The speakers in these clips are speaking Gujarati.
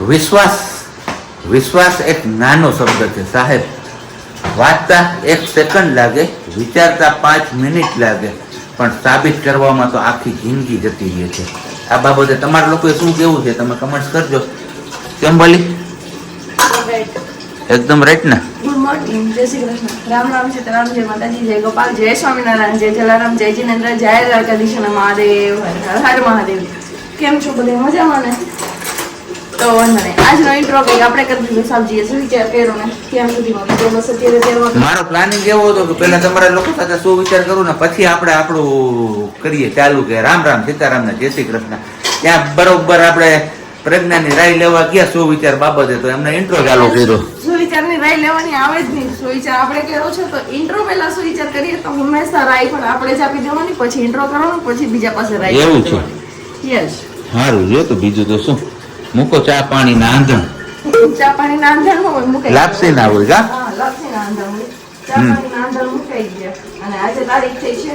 વિશ્વાસ વિશ્વાસ એક નાનો શબ્દ છે, સાહેબ. વાંચતા એક સેકન્ડ લાગે, વિચારતા પાંચ મિનિટ લાગે, પણ સાબિત કરવામાં તો આખી જિંદગી જતી રહે છે. આ બાબતે તમારા લોકોએ શું કેવું છે, તમે કમેન્ટ્સ કરજો. કેમ બોલી એકદમ રાઈટ ને? રામ રામ સીતારામ જય માતાજી, જય ગોપાલ, જય સ્વામિનારાયણ, જય જલારામ, જય જીનેન્દ્ર, જય દ્વારકાધીશ કેમ છો, બધે મજામાં ને? તો વાંધો નહીં. આજનો ઇન્ટ્રો કંઈક આપણે કરી દીધું સાબજીએ શું વિચાર કર્યો ને? ત્યાં સુધીમાં તો બસ અત્યારે તેરમાં મારો પ્લાનિંગ એવો હતો કે પહેલા તમારા લોકો સાથે શું વિચાર કરું ને પછી આપણે આપણું કરીએ ચાલુ કે રામ રામ સીતારામ ને જય શ્રી કૃષ્ણ. ત્યાં બરોબર આપણે પ્રજ્ઞાની રાય લેવા ગયા શું વિચાર બાબતે તો એમને ઇન્ટ્રો ચાલુ કર્યો. સુવિચારની રાય લેવાની આવે જ નહીં. સુવિચાર આપણે કર્યો છે તો ઇન્ટ્રો પહેલા સુવિચાર કરીએ તો હંમેશા રાય પણ આપણે જ આપી દેવાની પછી ઇન્ટ્રો કરવાનું પછી બીજા પાસે રાય એવું છે. યસ સારું જો તો બીજું તો શું? મૂકો ચા પાણી ના આંધણ. ચા પાણી ના આંધણ હોય લાપસી ના હોય કા? હા લાપસી ના આંધણ હોય. ચા પાણી ના અંદર મુકાઈ ગયા. અને આજે તારીખ થઈ છે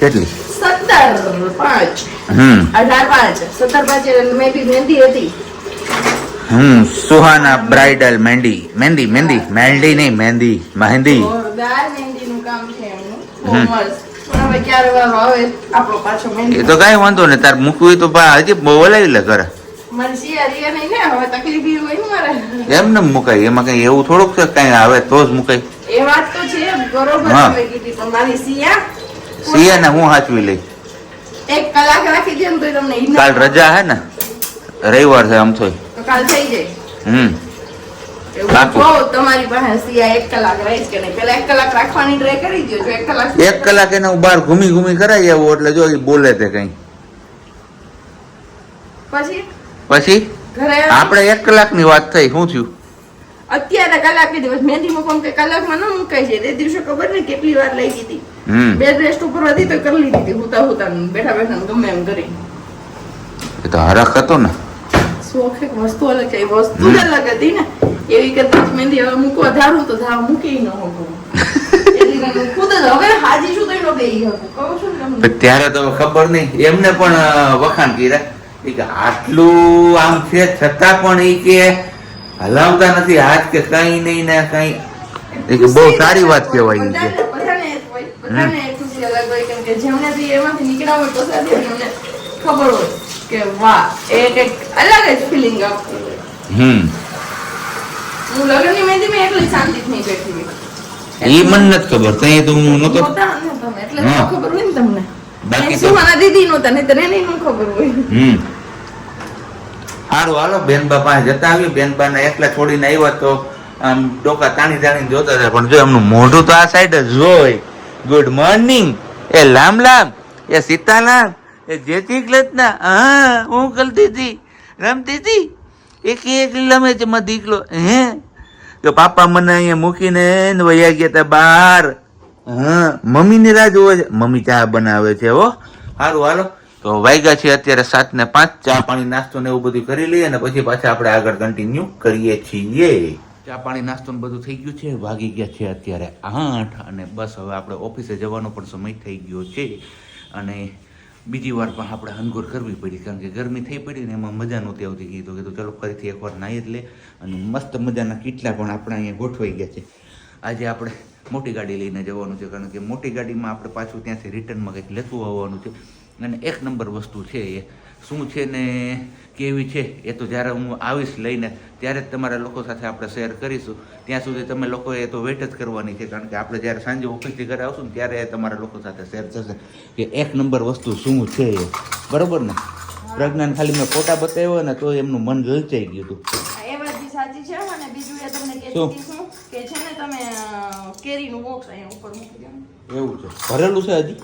કેટલી? સત્તર પાંચ. હમ. અઢાર પાંચ. સત્તર પાંચ મેં બી મહેંદી હતી. હમ સુહાના બ્રાઇડલ મહેંદી. મહેંદી મહેંદી. મહેંદી નહીં મહેંદી. મહેંદી. મહેંદીનું કામ છે એમનું. બહુ મસ્ત. પણ હવે ક્યારે આવે? આપણો પાછો એ મહેંદી તો કઈ વાંધો ને તાર મૂકવું તો બા હજી બોલાવી લે ઘરે. સિયા નહીં ને ને મુકાય? એમાં કઈ એવું થોડુંક છે કઈ આવે તો જ મુકાય? એ વાત તો છે બરોબર મારી સિયા સિયાને હું હાચવી લઈ? એક કલાક રાખી દે તો તમને કાલ રજા હે ને? રવિવાર છે આમ તો. કાલ થઈ જાય. હમ. સિયા એક કલાક એને બહાર ઘૂમી ઘૂમી કરાવી આવું એટલે જો એ બોલે તે કઈ. પછી? પછી? આપણે એક કલાકની વાત થઈ શું થયું? અત્યારે કલાક કે દિવસ મહેંદી મૂકવા કે કલાકમાં ન મુકાય છે. તે દિવસે ખબર નહીં કેટલી વાર લઈ ગઈ બે રેસ્ટ ઉપર હતી તો કરી લીધી હતી હુતા હુતા બેઠા બેઠા ગમે એમ કરી. એ તો હરખ હતો ને. શોખ એક વસ્તુ અલગ છે. એ વસ્તુ જ અલગ હતી ને. એવી કરતા મહેંદી હવે મૂકવા ધારું તો ધાવ મૂકી ન ને પણ ત્યારે તો ખબર નહીં. એમને પણ વખાણ કર્યા. કે આટલું આમ છે છતાં પણ એ કે હલાવતા નથી. હાથ કે કઈ નહીં ને કઈ. બહુ સારી વાત કહેવાય ઈ કે. ખબર હોય વાહ એ કંઈક અલગ જ ફિલિંગ આપતું હમ. હું લગ્નની મહેંદી એટલી શાંતિથી નહીં બેઠી હોય. મને નથી ખબર. તઈ તો હું નતો નહોતા ને તમે, એટલે ખબર હોય ને તમને. બાકી તો- સુહાના દીદી નો નહીં તને નહીં ખબર હોય. હમ. સારું હાલો બેનબા પાસે જતા આવીએ. બેનબાને એકલા છોડીને આવ્યા તો આમ ડોકા તાણી તાણીને જોતા હતા. પણ જો એમનું મોઢું તો આ સાઈડ જ હોય. ગુડ મોર્નિંગ એ લામ લામ. એ સીતાલામ એ જેતી ક્લતના હા, હું કરતી હતી. રમતી હતી? એક એક લમે છે માં દીકલો હે? તો પાપા મને અહીંયા મૂકીને વયા ગયા હતા બહાર. હા, મમ્મીની રાહ જોવે છે. મમ્મી ચા બનાવે છે, હો. સારું હાલો. તો વાગ્યા છે અત્યારે સાત ને પાંચ, ચા પાણી, નાસ્તો ને એવું બધું કરી લઈએ અને પછી પાછા આપણે આગળ કન્ટિન્યુ કરીએ છીએ. ચા પાણી, નાસ્તો ને બધું થઈ ગયું છે, વાગી ગયા છે અત્યારે આઠ અને બસ હવે આપણે ઓફિસે જવાનો પણ સમય થઈ ગયો છે. અને બીજી વાર પણ આપણે હનગોર કરવી પડી, કારણ કે ગરમી થઈ પડી ને એમાં મજા નહોતી આવતી. કીધું કીધું, ચલો, ફરીથી એકવાર નાહી જ લે. અને મસ્ત મજાના કેટલા પણ આપણે અહીંયા ગોઠવાઈ ગયા છે. આજે આપણે મોટી ગાડી લઈને જવાનું છે, કારણ કે મોટી ગાડીમાં આપણે પાછું ત્યાંથી રિટર્નમાં કંઈક લેતું આવવાનું છે. અને એક નંબર વસ્તુ છે એ. શું છે ને કેવી છે? એ તો જ્યારે હું આવીશ લઈને ત્યારે જ તમારા લોકો સાથે આપણે શેર કરીશું. ત્યાં સુધી તમે લોકોએ તો વેટ જ કરવાની છે કારણ કે આપણે જ્યારે સાંજે ઓફિસથી ઘરે આવશું ને ત્યારે એ તમારા લોકો સાથે શેર થશે કે એક નંબર વસ્તુ શું છે એ. બરોબર ને? પ્રજ્ઞાન ખાલી મેં ફોટા બતાવ્યો ને તો એમનું મન લલચાઈ ગયું હતું. એ વાત સાચી છે અને બીજું એ તમને કહેતી શું? કે છે ને તમે કેરીનું બોક્સ અહીંયા ઉપર મૂકી દો. એવું છે. ભરેલું છે હજી?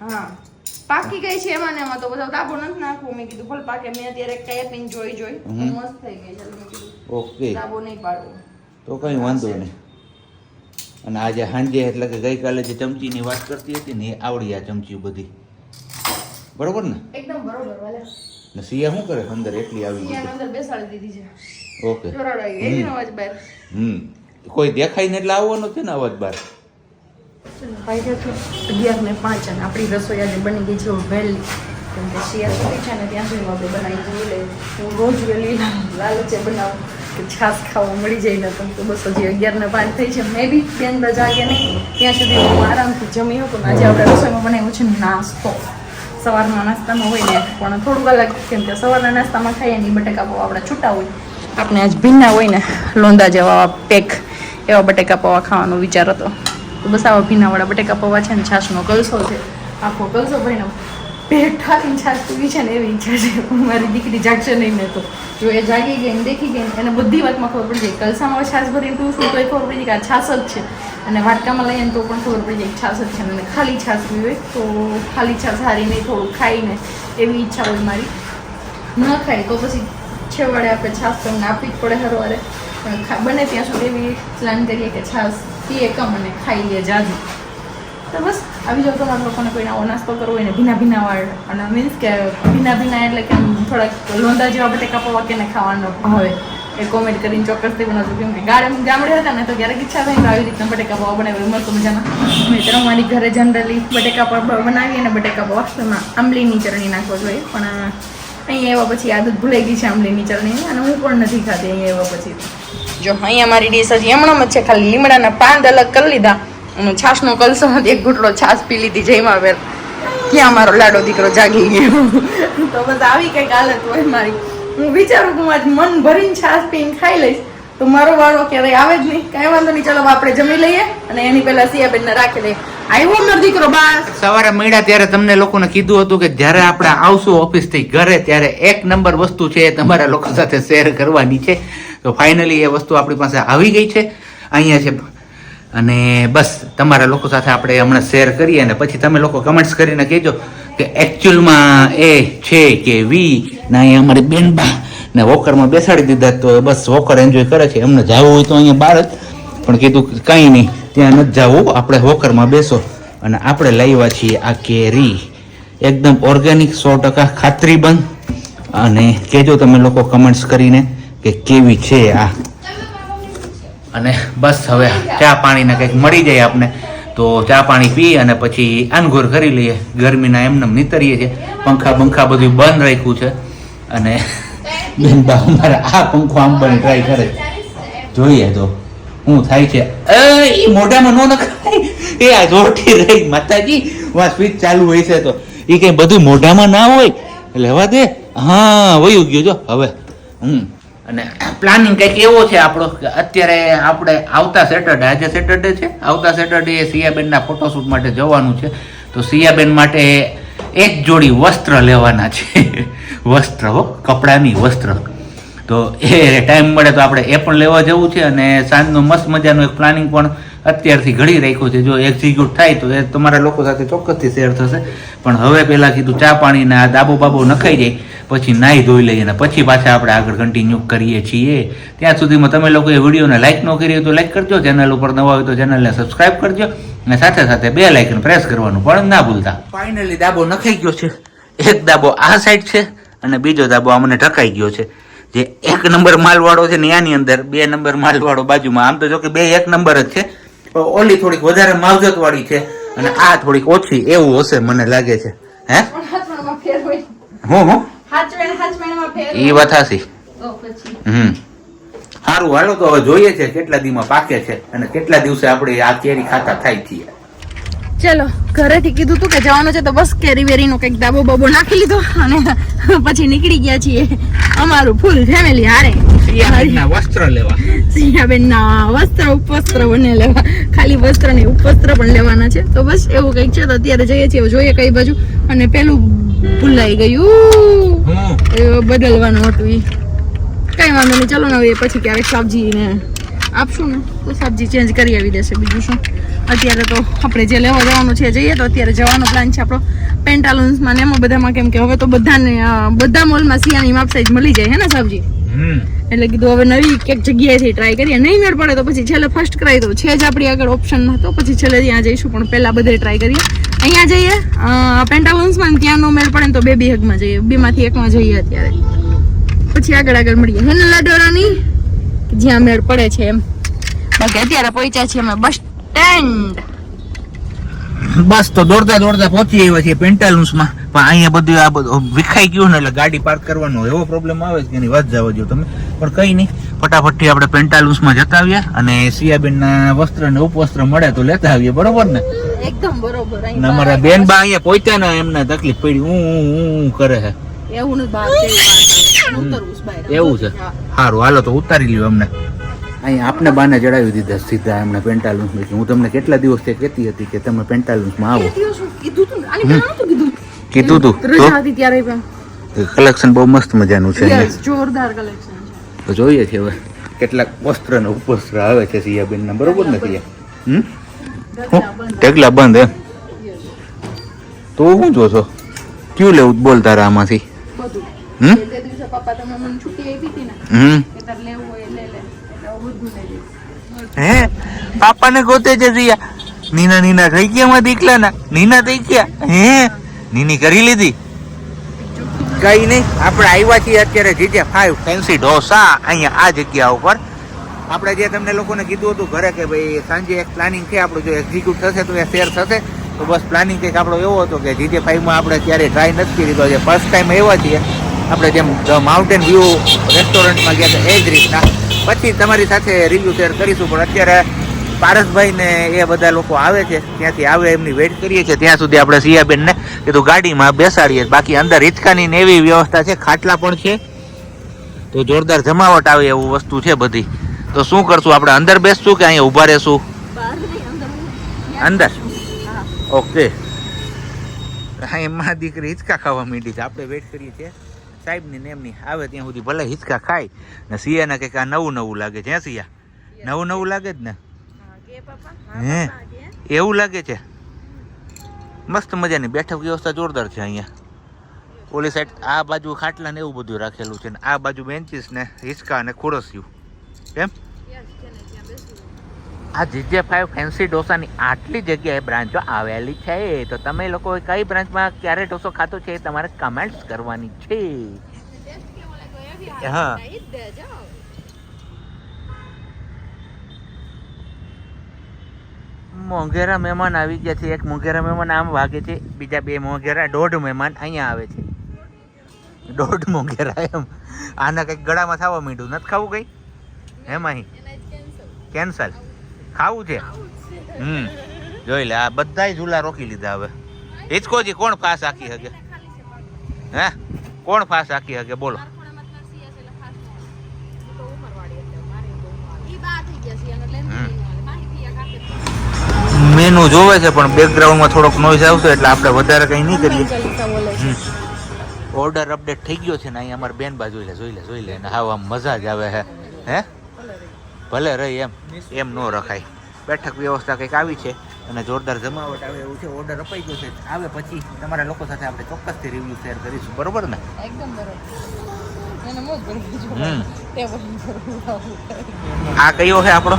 હા. પાકી ગઈ છે એમાં એમાં તો બધા તાબો નથી નાખવું. મેં કીધું ભલે પાકે મેં અત્યારે પીન જોઈ જોઈ મસ્ત થઈ ગઈ છે. ઓકે. તાબો નહીં પાડવો. તો કઈ વાંધો નહીં. અને આજે સાંજે એટલે કે ગઈકાલે જે ચમચીની વાત કરતી હતી ને એ આવડી આ ચમચી બધી. બરોબર ને? એકદમ બરોબર વાલે. ને સિયા શું કરે અંદર? એટલી આવી ગઈ અંદર બેસાડી દીધી છે. ઓકે. જોરાડાઈ ગઈ. અવાજ બહાર. હમ. કોઈ દેખાય ને એટલે આવવાનો છે ને અવાજ તો અગિયાર ને પાંચ અને આપણી રસોઈ આજે બની ગઈ છે વહેલી. કેમ કે શિયાળ સુધી છે ને ત્યાં સુધી આપણે બનાવી જોઈ લે હું રોજ વહેલી લાલચે બનાવું. કે છાશ ખાવા મળી જાય ને તો બસ હજી અગિયાર ને પાંચ થઈ છે. મેં બી બેન જાગે નહીં ત્યાં સુધી હું આરામથી જમી શકું. આજે આપણે રસોઈમાં બનાવ્યું છે નાસ્તો. સવારના નાસ્તામાં હોય ને પણ થોડુંક અલગ. કેમ કે સવારના નાસ્તામાં ખાઈએ ને બટેકા પૌવા આપણે છૂટા હોય. આપણે આજ ભીના હોય ને લોંદા જેવા પેક એવા બટેકા પૌવા ખાવાનો વિચાર હતો. તો બસ આવા ભીનાવાળા બટેકા પૌવા છે ને છાશનો કલસો છે. આખો કલસો ભાઈનો પેટ ઠારીને છાશ પીવી છે ને એવી ઈચ્છા છે. મારી દીકરી જાગશે નહીં ને તો. જો એ જાગી ગઈ ને દેખી ગઈ એને બધી વાતમાં ખબર પડી જાય કલસામાં છાશ ભરીને પીવું તો એ ખબર પડી જાય કે આ છાશ જ છે. અને વાટકામાં લઈએ તો પણ ખબર પડી જાય છાશ જ છે અને ખાલી છાશ પીવી હોય તો ખાલી છાશ હારી નહીં, થોડું ખાઈને એવી ઈચ્છા હોય મારી. ન ખાય તો પછી છેવાડે આપણે છાશ તો એમને આપવી જ પડે હરવારે. પણ બને ત્યાં સુધી એવી પ્લાન કરીએ કે છાશ પીએ કમ અને ખાઈ લે જાજુ. તો બસ, આવી જાવ તમારા લોકોને કોઈ આવો નાસ્તો કરવો હોય ને ભીના ભીના વાળ. અને મીન્સ કે ભીના ભીના એટલે કે આમ થોડાક લોંદા જેવા બટેકા પવા કે ખાવાનો ભાવે એ કોમેન્ટ કરીને ચોક્કસથી બનાવજો. કેમ કે ગાડે ગામડે હતા ને તો ક્યારેક ઈચ્છા થાય આવી રીતના બટેકા પૌવા બનાવે. મસ્ત મજાના. મેં મારી ઘરે જનરલી બટેકા પવા બનાવી અને બટેકા પવા. તેમાં આંબલીની ચટણી નાખવો જોઈએ. પણ અહીંયા એવા પછી આદત ભૂલાઈ ગઈ છે આંબલીની ચટણીની. અને હું પણ નથી ખાતી અહીંયા એવા પછી. જો અહીંયા મારી ડીશ હજી એમણામ જ છે, ખાલી લીમડાના પાંદ અલગ કરી લીધા. અને છાશનો કલસો એક ઘૂંટડો છાશ પી લીધી જઈમાં વેર ક્યાં મારો લાડો દીકરો જાગી ગયો. તો બસ આવી કંઈક હાલત હોય મારી. હું વિચારું કે આજ મન ભરીને છાશ પીને ખાઈ લઈશ. તો મારો વાળો ક્યારેય આવે જ નહીં. કાંઈ વાંધો નહીં, ચાલો આપણે જમી લઈએ અને એની પહેલા સિયાબેનને રાખી દઈએ આવ્યો મારો દીકરો, બસ. સવારે મળ્યા ત્યારે તમને લોકોને કીધું હતું કે જ્યારે આપણે આવશું ઓફિસથી ઘરે, ત્યારે એક નંબર વસ્તુ છે તમારા લોકો સાથે શેર કરવાની છે. તો ફાઇનલી એ વસ્તુ આપણી પાસે આવી ગઈ છે. અહીંયા છે. અને બસ, તમારા લોકો સાથે આપણે હમણાં શેર કરીએ અને પછી તમે લોકો કમેન્ટ્સ કરીને કહેજો કે એકચ્યુઅલમાં એ છે કે વી, ના અહીંયા અમારી બેનબા ને વોકરમાં બેસાડી દીધા તો બસ વોકર એન્જોય કરે છે. એમને જવું હોય તો અહીંયા બહાર જ. પણ કીધું કંઈ નહીં, ત્યાં નથી જવું. આપણે હોકરમાં બેસો. અને આપણે લાવ્યા છીએ આ કેરી એકદમ ઓર્ગેનિક સો ટકા ખાતરી બંધ અને કહેજો તમે લોકો કમેન્ટ્સ કરીને. કે કેવી છે આ? અને બસ હવે ચા પાણીને કંઈક મળી જાય આપણે તો ચા પાણી પી અને પછી અનઘોર કરી લઈએ. ગરમીના એમને નીતરીએ છીએ. પંખા બંખા બધું બંધ રાખ્યું છે. અને બેન બેનબા અમારે આ પંખો આમ પણ ટ્રાય કરે. જોઈએ તો શું થાય છે. એ મોઢામાં નો નખાય. એ આ જોરથી રહી માતાજી. વા સ્વિચ ચાલુ હોય છે તો. એ કંઈ બધું મોઢામાં ના હોય. લેવા દે. હા વયું ગયું જો. હવે હમ. અને પ્લાનિંગ કંઈક એવો છે આપણો કે અત્યારે આપણે આવતા સેટરડે આજે સેટરડે છે. આવતા સેટરડે સિયાબેનના ફોટોશૂટ માટે જવાનું છે. તો સિયાબેન માટે એક જોડી વસ્ત્ર લેવાના છે. વસ્ત્ર હો, કપડાની વસ્ત્ર. તો એ ટાઈમ મળે તો આપણે એ પણ લેવા જવું છે અને સાંજનું મસ્ત મજાનું એક પ્લાનિંગ પણ અત્યારથી ઘડી રાખ્યું છે. જો એક્ઝિક્યુટ થાય તો એ તમારા લોકો સાથે ચોક્કસથી શેર થશે. પણ હવે પહેલાં કીધું ચા પાણીના આ દાબો બાબો નખાઈ જાય, પછી નાહી ધોઈ લઈએ અને પછી પાછા આપણે આગળ કન્ટિન્યુ કરીએ છીએ. ત્યાં સુધીમાં તમે લોકો એ વિડીયોને લાઇક ન કરી તો લાઇક કરજો. ચેનલ ઉપર નવા હોય તો ચેનલને સબસ્ક્રાઇબ કરજો. અને સાથે સાથે બે લાઇકન પ્રેસ કરવાનું પણ ના ભૂલતા. ફાઇનલી દાબો નખાઈ ગયો છે. એક દાબો આ સાઈડ છે અને બીજો દાબો અમને ઢકાઈ ગયો છે. જે એક નંબર માલવાળો છે ને આની અંદર, બે નંબર માલવાળો બાજુમાં. આમ તો જો કે બે એક નંબર જ છે. ઓલી થોડીક વધારે માવજત વાળી છે અને આ થોડીક ઓછી એવું હશે મને લાગે છે. હે? પણ હાથમાં ફેર હોય. હું હું? ઈ એ વાત હાસી હમ. સારું હાલો તો હવે જોઈએ છે કેટલા દીમાં પાકે છે અને કેટલા દિવસે આપણે આ કેરી ખાતા થાય છીએ ચલો ઘરેથી કીધું તું કે જવાનું છે તો બસ કેરી વેરીનો કંઈક દાબો બાબો નાખી લીધો અને પછી નીકળી ગયા છીએ અમારું ફૂલ ફેમિલી હારે. વસ્ત્ર લેવા. સિયાબેન વસ્ત્ર ઉપવસ્ત્ર બંને લેવા. ખાલી વસ્ત્ર ને ઉપવસ્ત્ર પણ લેવાના છે. તો બસ એવું કંઈક છે તો અત્યારે જઈએ છીએ જોઈએ કઈ બાજુ. અને પેલું ભૂલાઈ ગયું. એ બદલવાનું હતું ઈ. કઈ વાંધો નહીં ચલો ને હવે પછી ક્યારેક સબ્જી ને આપશું ને તો સબ્જી ચેન્જ કરી આવી દેશે. બીજું શું? અત્યારે તો આપણે જે લેવા જવાનું છે જઈએ તો અત્યારે જવાનો પ્લાન છે આપણો. પેન્ટાલુન્સમાં ને એમાં બધામાં કેમ કે હવે તો બધાને બધા મોલમાં સિયાની માપ સાઈઝ મળી જાય હે ને સબ્જી એટલે કીધું, હવે નવી ક્યાંક જગ્યાએથી ટ્રાય કરીએ. નહીં મેળ પડે તો પછી છેલ્લે ફર્સ્ટ કરાવી દઉં છે જ આપણી આગળ ઓપ્શન તો પછી છેલ્લે ત્યાં જઈશું, પણ પહેલાં બધે ટ્રાય કરીએ. અહીંયા જઈએ પેન્ટાલુન્સમાં ત્યાં નો મેળ પડે ને તો બે બી હગમાં જઈએ. બેમાંથી એકમાં જઈએ અત્યારે. પછી આગળ આગળ મળીએ. હેને લાડોરાની. જ્યાં મેળ પડે છે એમ. બાકી અત્યારે પહોંચ્યા છીએ અમે બસ સ્ટેન્ડ બસ તો દોડતા દોડતા પહોંચી આવ્યા છીએ પેન્ટાલુન્સમાં. પણ અહીંયા બધું આ બધું વિખાઈ ગયું ને એટલે ગાડી પાર્ક કરવાનો એવો પ્રોબ્લેમ આવે છે કે એની વાત જવા જો તમે. પણ કઈ નહીં. ફટાફટથી આપણે પેન્ટાલુન્સમાં જતા આવ્યા અને સિયાબેનના વસ્ત્ર ને ઉપવસ્ત્ર મળે તો લેતા આવીએ બરોબર ને? એકદમ બરોબર. ને અમારા બેન બા અહીંયા પહોંચ્યા ને એમને તકલીફ પડી હું. હું હું કરે છે એવું એવું છે? સારું હાલો તો ઉતારી લ્યો અમને. અહીંયા આપને બાને ચડાવી દીધા સીધા એમને પેન્ટાલુન્સ હું તમને કેટલા દિવસથી કહેતી હતી કે તમે પેન્ટાલુન્સમાં આવો. કીધું તું કલેક્શન બહુ મસ્ત મજાનું છે જોરદાર કલેક્શન તો જોઈએ છે હવે કેટલાક વસ્ત્ર ને ઉપવસ્ત્ર આવે છે સિયાબેન ના બરોબર ને સિયા? ઢગલા બંધ. એમ? તો હું જો છો? ક્યું લેવું બોલ તારા આમાંથી હમ? હમ? હું? પાપાને ગોતે છે સિયા નીના નીના થઈ ગયા માં દીકલાના નીના થઈ ગયા. હે? નીની કરી લીધી. કઈ નહીં. આપણે આવ્યા છીએ અત્યારે જીજે ફાઈવ ફેન્સી ઢોસા અહીંયા આ જગ્યા ઉપર. આપણે જે તમને લોકોને કીધું હતું ઘરે કે ભાઈ સાંજે એક પ્લાનિંગ છે આપણું જો એક્ઝિક્યુટ થશે તો એ શેર થશે. તો બસ પ્લાનિંગ કંઈક આપણો એવો હતો કે જીજે ફાઈવમાં આપણે ક્યારેય ટ્રાય નથી કરી જે ફર્સ્ટ ટાઈમ આવ્યા છીએ. આપણે જેમ માઉન્ટેન વ્યૂ રેસ્ટોરન્ટમાં ગયા હતા એ જ રીતના. પછી તમારી સાથે રિવ્યુ શેર કરીશું પણ અત્યારે પારસભાઈ ને એ બધા લોકો આવે છે ત્યાંથી આવે એમની વેઇટ કરીએ છીએ. ત્યાં સુધી આપણે સિયાબેનને કીધું ગાડીમાં બેસાડીએ. બાકી અંદર હિંચકાની ને એવી વ્યવસ્થા છે ખાટલા પણ છે. તો જોરદાર જમાવટ આવે એવું વસ્તુ છે બધી. તો શું કરશું આપણે? અંદર બેસશું કે અહીંયા ઊભા રહેશું? અંદર હા. ઓકે. હા એમાં દીકરી હિંચકા ખાવા માંડી છે. આપણે વેઇટ કરીએ છીએ. સાહેબની ને એમની આવે ત્યાં સુધી ભલે હિંચકા ખાય. ને સિયાને કંઈક આ નવું નવું લાગે છે હે સિયા નવું નવું લાગે જ ને? હા, એવું લાગે છે? મસ્ત મજાની બેઠક વ્યવસ્થા જોરદાર છે અહીંયા. ઓલી સાઈડ આ બાજુ ખાટલા ને એવું બધું રાખેલું છે ને આ બાજુ બેન્ચીસ ને હિંચકા અને ખુરસ્યું એમ Yes, છે ને ત્યાં બેસવું આ જીજે ફાઈવ ફેન્સી ઢોસાની આટલી જગ્યાએ બ્રાન્ચો આવેલી છે. તો તમે લોકો કઈ બ્રાન્ચમાં ક્યારે ઢોસો ખાતો છે એ તમારે કમેન્ટ્સ કરવાની છે. હા. મોંઘેરા મહેમાન આવી ગયા છે. એક મોંઘેરા મહેમાન આમ વાગે છે બીજા બે મોંઘેરા દોઢ મહેમાન અહીંયા આવે છે. દોઢ મોંઘેરા એમ. આના કંઈક ગળામાં થવા માંડ્યું. નથી ખાવું કંઈ? એમ અહીં. કેન્સલ કેન્સલ ખાવું છે? હમ. જોઈ લે, આ બધા ઝૂલા રોકી લીધા હવે. હિચકોજી કોણ ફાસ આખી હગે? હે? કોણ ફાસ આખી હગે? બોલો. મેનુ જોવે છે, પણ બેકગ્રાઉન્ડમાં થોડોક નોઈઝ આવશે એટલે આપણે વધારે કંઈ નહીં કરીએ. ઓર્ડર અપડેટ થઈ ગયો છે ને, અહીંયા અમારે બેન બાજુ જોઈ લે જોઈ લે જોઈ લે, ને હા મજા જ આવે હે. હે? ભલે રહી એમ એમ ન રખાય. બેઠક વ્યવસ્થા કંઈક આવી છે અને જોરદાર જમાવટ આવે એવું છે ઓર્ડર અપાઈ ગયો છે. આવે પછી તમારા લોકો સાથે આપણે ચોક્કસથી રિવ્યુ શેર કરીશું. બરોબર ને? એકદમ બરોબર. આ કયો છે આપણો?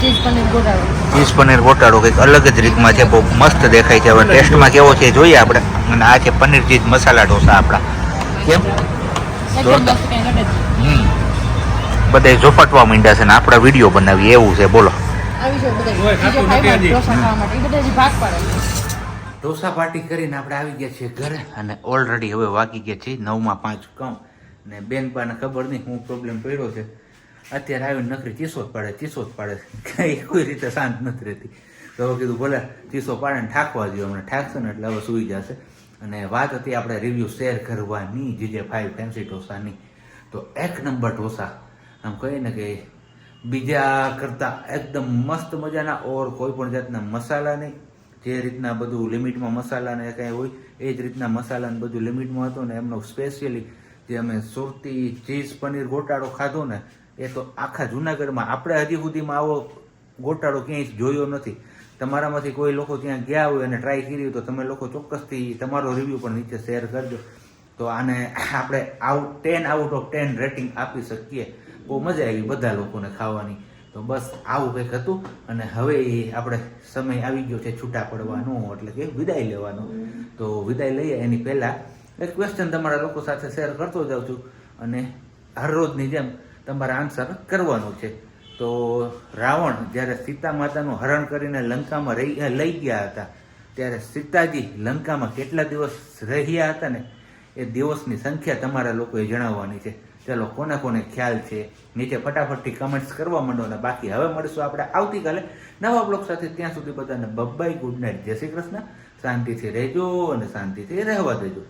ચીઝ પનીર ગોટાળો. ચીઝ પનીર ગોટાળો કંઈક અલગ જ રીતમાં છે બહુ મસ્ત દેખાય છે. હવે ટેસ્ટમાં કેવો છે જોઈએ આપણે. અને આ છે પનીર ચીઝ મસાલા ઢોસા આપણા. કેમ? જોરદાર. બધા ઝોપટવા માંડ્યા છે ને આપણે વીડિયો બનાવીએ એવું છે બોલો. ઢોસા ખાવા માટે. એ બધા હજી ભાગ પાડે ઢોસા પાર્ટી કરીને આપણે આવી ગયા છીએ ઘરે અને ઓલરેડી હવે વાગી ગયા છીએ. નવમાં પાંચ કમ. ને બેન પાને ખબર નહીં હું પ્રોબ્લેમ પડ્યો છે. અત્યારે આવીને નકરી ચીસો જ પાડે ચીસો જ પાડે કઈ કોઈ રીતે શાંત નથી રહેતી. તો હવે કીધું ભલે ચીસો પાડે ને ઠાકવા જોઈએ હમણાં ઠાકશે ને એટલે હવે સુઈ જશે. અને વાત હતી આપણે રિવ્યૂ શેર કરવાની જે ફાઈવ ફેન્સી ઢોસાની. તો એક નંબર ઢોસા આમ કહીએ ને કે બીજા કરતાં એકદમ મસ્ત મજાના ઓર કોઈ પણ જાતના મસાલા નહીં. જે રીતના બધું લિમિટમાં મસાલા ને કાંઈ હોય, એ જ રીતના મસાલા ને બધું લિમિટમાં હતું ને એમનો સ્પેશિયલી જે અમે સુરતી ચીઝ પનીર ગોટાળો ખાધો ને, એ તો આખા જુનાગઢમાં, આપણે હજી સુધીમાં આવો ગોટાળો ક્યાંય જોયો નથી. તમારામાંથી કોઈ લોકો ત્યાં ગયા હોય અને ટ્રાય કરી તો તમે લોકો ચોક્કસથી તમારો રિવ્યૂ પણ નીચે શેર કરજો. તો આને આપણે out ten out of ten rating આપી શકીએ. બહુ મજા આવી બધા લોકોને ખાવાની. તો બસ આવું કંઈક હતું અને હવે આપણે સમય આવી ગયો છે છૂટા પડવાનો એટલે કે વિદાય લેવાનો. તો વિદાય લઈએ એની પહેલાં એક ક્વેશ્ચન તમારા લોકો સાથે શેર કરતો જાઉં છું અને હરરોજની જેમ તમારા આન્સર કરવાનું છે. તો રાવણ જ્યારે સીતા માતાનું હરણ કરીને લંકામાં રહી લઈ ગયા હતા ત્યારે સીતાજી લંકામાં કેટલા દિવસ રહ્યા હતા ને? એ દિવસની સંખ્યા તમારા લોકોએ જણાવવાની છે. ચાલો કોને કોને ખ્યાલ છે, નીચે ફટાફટથી કમેન્ટ્સ કરવા માંડો અને બાકી હવે મળીશું આપણે આવતીકાલે નવા બ્લોગ સાથે. ત્યાં સુધી બધાને બબ્બાઈ ગુડ નાઇટ જય શ્રી કૃષ્ણ. શાંતિથી રહેજો અને શાંતિથી રહેવા દેજો.